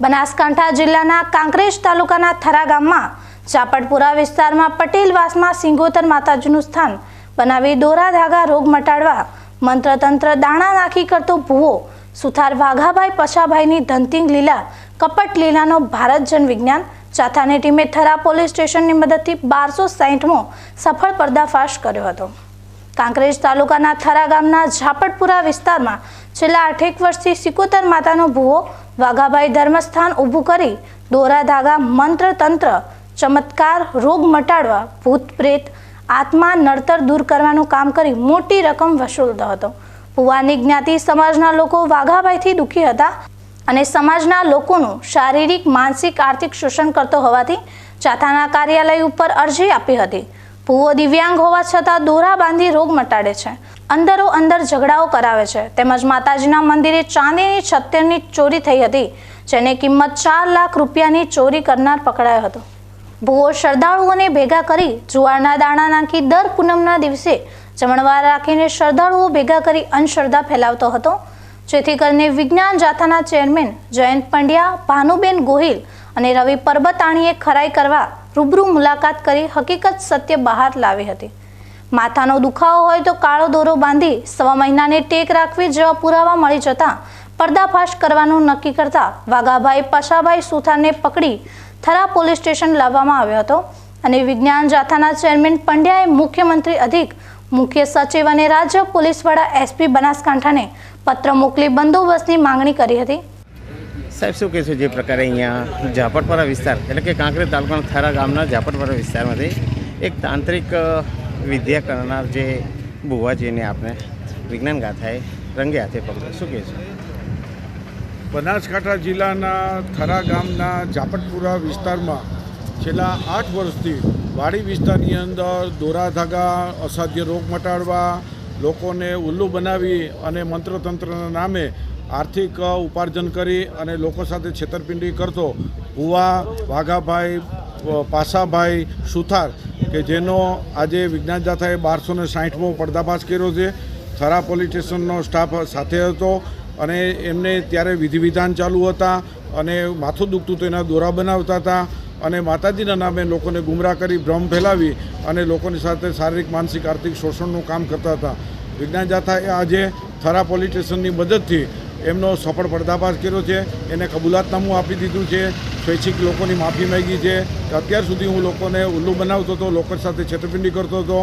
બનાસકાંઠા જિલ્લાના કાંકરેજ તાલુકાના થરા ગામમાં ચાપડપુરા વિસ્તારમાં પટેલવાસમાં સિંગોતર માતાજીનું સ્થાન બનાવી દોરા ધાગા રોગ મટાડવા મંત્રતંત્ર દાણા નાખી કરતો ભૂવો સુથાર વાઘાભાઈ પછાભાઈની ધનતિંગ લીલા કપટ લીલાનો ભારત જન વિજ્ઞાન ચાથાની ટીમે થરા પોલીસ સ્ટેશનની મદદથી બારસો સાહીઠમો સફળ પર્દાફાશ કર્યો હતો. કાંકરેજ તાલુકાના થરા ગામના ઝાપટપુરા વિસ્તારમાં છેલ્લા આઠેક વર્ષથી સિકોતર માતાનો ભૂવો વાઘાભાઈ ધર્મસ્થાન ઊભું કરી દોરા ધાગા મંત્ર તંત્ર ચમત્કાર, રોગ મટાડવા, ભૂત પ્રેત, આત્મા નડતર દૂર કરવાનું કામ કરી મોટી રકમ વસૂલતો હતો. ભુવાની જ્ઞાતિ સમાજના લોકો વાઘાભાઈથી દુઃખી હતા અને સમાજના લોકોનું શારીરિક, માનસિક, આર્થિક શોષણ કરતો હોવાથી ચાથાના કાર્યાલય ઉપર અરજી આપી હતી. ભૂવો દિવ્યાંગ હોવા છતાં દોરા બાંધી રોગ મટાડે છે. અંદરો અંદર ઝઘડાઓ કરાવે છે. તેમજ માતાજીના મંદિરે ચાંદીની છત્તરની ચોરી થઈ હતી, જેની કિંમત ચાર લાખ રૂપિયાની ચોરી કરનાર પકડાયો હતો. ભૂવો શ્રદ્ધાળુઓને ભેગા કરી જુવારના દાણા નાખી દર પૂનમના દિવસે જમણવાર રાખીને શ્રદ્ધાળુઓ ભેગા કરી અંધશ્રદ્ધા ફેલાવતો હતો. જેથી કરીને વિજ્ઞાન જાથાના ચેરમેન જયંત પંડ્યા, ભાનુબેન ગોહિલ અને રવિ પરબતાણીએ ખરાઈ કરવા રૂબરૂ મુલાકાત કરી હકીકત સત્ય બહાર લાવી હતી. માથાનો દુખાવો હોય તો કાળો દોરો બાંધી સવા મહિનાને ટેક રાખવી જેવા પુરાવા મળી જતા પર્દાફાશ કરવાનું નક્કી કરતા વાઘાભાઈ પશાભાઈ સુથારને પકડી થરા પોલીસ સ્ટેશન લાવવામાં આવ્યો હતો અને વિજ્ઞાન જાથાના ચેરમેન પંડ્યાએ મુખ્યમંત્રી અધિક મુખ્ય સચિવ અને રાજ્ય પોલીસ વડા એસપી બનાસકાંઠાને પત્ર મોકલી બંદોબસ્તની માંગણી કરી હતી. સાહેબ, શું કહેશો જે પ્રકારે અહીંયા ઝાપટપરા વિસ્તાર, એટલે કે કાંકરેજ તાલુકાના થરા ગામના ઝાપટપરા વિસ્તારમાંથી એક તાંત્રિક વિદ્યા કરનાર જે બુવાજીને આપણે વિજ્ઞાન ગાથાએ રંગે હાથે પકડ્યો શું કહે છે? બનાસકાંઠા જિલ્લાના થરા ગામના જાપટપુરા વિસ્તારમાં છેલ્લા આઠ વર્ષથી વાડી વિસ્તારની અંદર દોરાધાગા, અસાધ્ય રોગ મટાડવા, લોકોને ઉલ્લુ બનાવી અને મંત્રતંત્રના નામે આર્થિક ઉપાર્જન કરી અને લોકો સાથે છેતરપિંડી કરતો ભુવા, વાઘાભાઈ પાસાભાઈ, સુથાર કે જેનો આજે વિજ્ઞાન જાથાએ બારસો ને સાહીઠમો પર્દાફાશ કર્યો છે. થરા પોલીસ સ્ટેશનનો સ્ટાફ સાથે હતો અને એમને ત્યારે વિધિ વિધાન ચાલુ હતા અને માથું દુખતું તો એના દોરા બનાવતા હતા અને માતાજીના નામે લોકોને ગુમરાહ કરી ભ્રમ ફેલાવી અને લોકોની સાથે શારીરિક, માનસિક, આર્થિક શોષણનું કામ કરતા હતા. વિજ્ઞાન જાથાએ આજે થરા પોલીસ સ્ટેશનની મદદથી એમનો સફળ પર્દાફાશ કર્યો છે. એને કબૂલાતનામું આપી દીધું છે. સ્વૈચ્છિક લોકોની માફી માંગી છે. અત્યાર સુધી હું લોકોને ઉલ્લુ બનાવતો હતો લોકો સાથે છેતરપિંડી કરતો હતો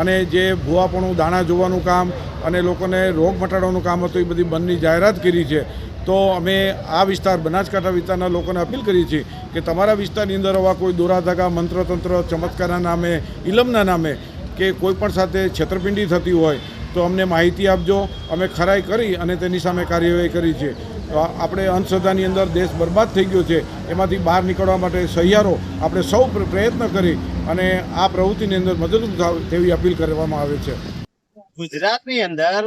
અને જે ભૂવાપણું, દાણા જોવાનું કામ અને લોકોને રોગ મટાડવાનું કામ હતું, એ બધી બંધની જાહેરાત કરી છે. તો અમે આ વિસ્તાર, બનાસકાંઠા વિસ્તારના લોકોને અપીલ કરી છે કે તમારા વિસ્તારની અંદર આવા કોઈ દોરા ધાગા મંત્રતંત્ર, ચમત્કારના નામે ઇલમના નામે કે કોઈ પણ સાથે છેતરપિંડી થતી હોય તો અમને માહિતી આપજો. અમે ખરાઈ કરી અને તેની સામે કાર્યવાહી કરી છે. આપણે અંધશ્રદ્ધાની અંદર દેશ બરબાદ થઈ ગયો છે, એમાંથી બહાર નીકળવા માટે સહિયારો આપણે સૌ પ્રયત્ન કરી અને આ પ્રવૃત્તિની અંદર મદદરૂપ થાવ તેવી અપીલ કરવામાં આવે છે. ગુજરાતની અંદર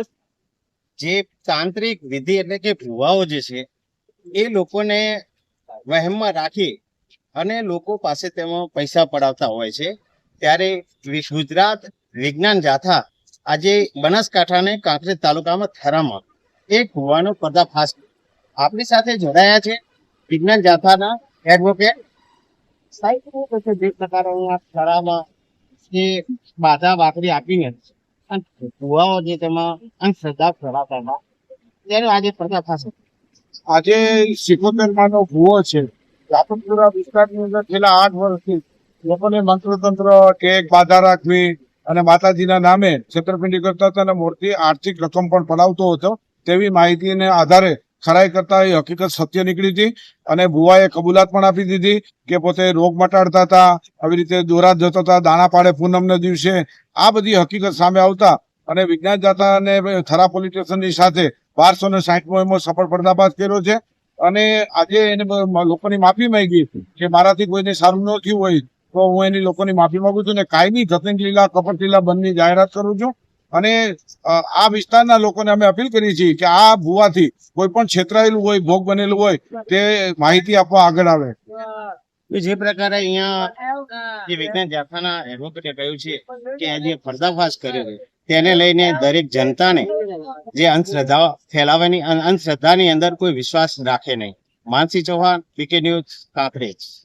જે તાંત્રિક વિધિ એટલે કે ભુવાઓ જે છે, એ લોકોને વહેમમાં રાખી અને લોકો પાસે તેમાં પૈસા પડાવતા હોય છે. ત્યારે ગુજરાત વિજ્ઞાન જાથા આજે બનાસકાંઠાને કાંકરેજ તાલુકામાં થરામાં એક ભુવાનો પર્દાફાશ આપણી સાથે જોડાયા છે વિજ્ઞાન જાથાના એડવોકેટ સાહેબ જે પ્રકારે અહીંયા થરામાં જે બાધા બાકરી આપીને અને જે તેમાં અંધશ્રદ્ધા ફેલાવતા હતા તેનો આજે પર્દાફાશ આજે સિકોતેર માનો છે. રાપરપુરા વિસ્તારની અંદર છેલ્લા આઠ વર્ષથી લોકોને મંત્રતંત્ર ટેક બાધા રાખવી અને માતાજીના નામે છેતરપિંડી કરતા હતા અને મોટી આર્થિક રકમ પણ પડાવતો હતો તેવી માહિતીને આધારે ખરાઈ કરતા એ હકીકત સત્ય નીકળી હતી અને બુવાએ કબૂલાત પણ આપી દીધી કે પોતે રોગ મટાડતા હતા, આવી રીતે દોરા જતા હતા, દાણા પાડે પૂનમના દિવસે. આ બધી હકીકત સામે આવતા અને વિજ્ઞાન જાતા અને થરા પોલીસ સ્ટેશનની સાથે બારસો ને સાહીઠમો એમો સફળ પર્દાફાશ કર્યો છે. અને આજે એને લોકોની માફી માંગી કે મારાથી કોઈને સારું ન થયું હોય તો હું એની લોકોની માફી માંગુ છું ને કાયમી જતન લીલા કપટ લીલા બંધની જાહેરાત કરું છું. અને આ વિસ્તારના લોકોને અમે અપીલ કરીએ છીએ કે આ ભૂવાથી કોઈ પણ છેતરાયેલું હોય, ભોગ બનેલું હોય, તે માહિતી આપવા આગળ આવે. જે પ્રકારે અહીંયા વિજ્ઞાન જાફાના એડવોકેટે કહ્યું છે કે આ જે પર્દાફાશ કર્યો છે, તેને લઈને દરેક જનતાને જે અંધશ્રદ્ધા ફેલાવાની અંધશ્રદ્ધાની અંદર કોઈ વિશ્વાસ રાખે નહીં. Mansi Chauhan BK news, Kankrej.